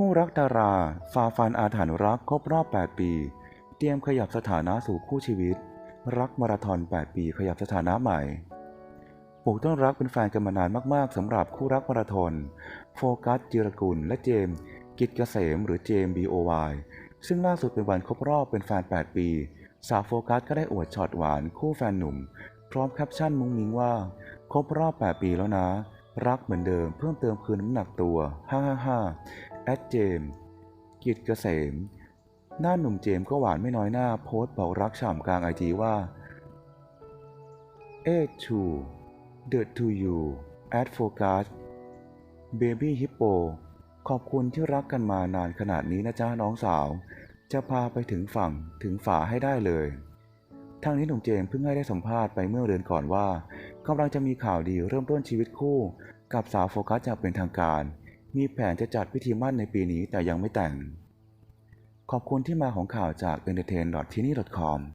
คู่รักดาราฝ่าฟันอาถรรพ์รักครบรอบ 8 ปี เตรียมขยับสถานะสู่คู่ชีวิต รักมาราธอน 8 ปีขยับสถานะใหม่ปลูกต้นรักเป็นแฟนกันมานานมากๆสำหรับคู่รักมาราธอนโฟกัสจิรกุลและเจมกิจเกษมหรือเจมส์ BOY ซึ่งล่าสุดเป็นวันครบรอบเป็นแฟน 8 ปี สาวโฟกัสก็ได้อวดช็อตหวานคู่แฟนหนุ่ม พร้อมแคปชั่นมุ้งมิ้งว่า ครบรอบ 8 ปีแล้วนะ รักเหมือนเดิมเพิ่มเติมคืนน้ำหนักตัว 555 แอดเจมกิจเกษม หน้าหนุ่มเจมก็หวานไม่น้อยหน้าโพสต์บอกรักฉ่ำกลางไอจีว่า เอชูเดอะทูยูแอดโฟกัสเบบี้ฮิปโปขอบคุณที่รักกันมานานขนาดนี้นะจ๊ะน้องสาว จะพาไปถึงฝั่งถึงฝาให้ได้เลยทางนี้หนุ่มเจมเพิ่งให้ได้สัมภาษณ์ไปเมื่อเดือนก่อนว่ากำลังจะมีข่าวดีเริ่มต้นชีวิตคู่ กับสาวโฟกัสอย่างเป็นทางการ มีแผนจะจัดพิธีมั่นในปีนี้แต่ยังไม่แต่ง ขอบคุณที่มาของข่าวจาก entertain.tini.com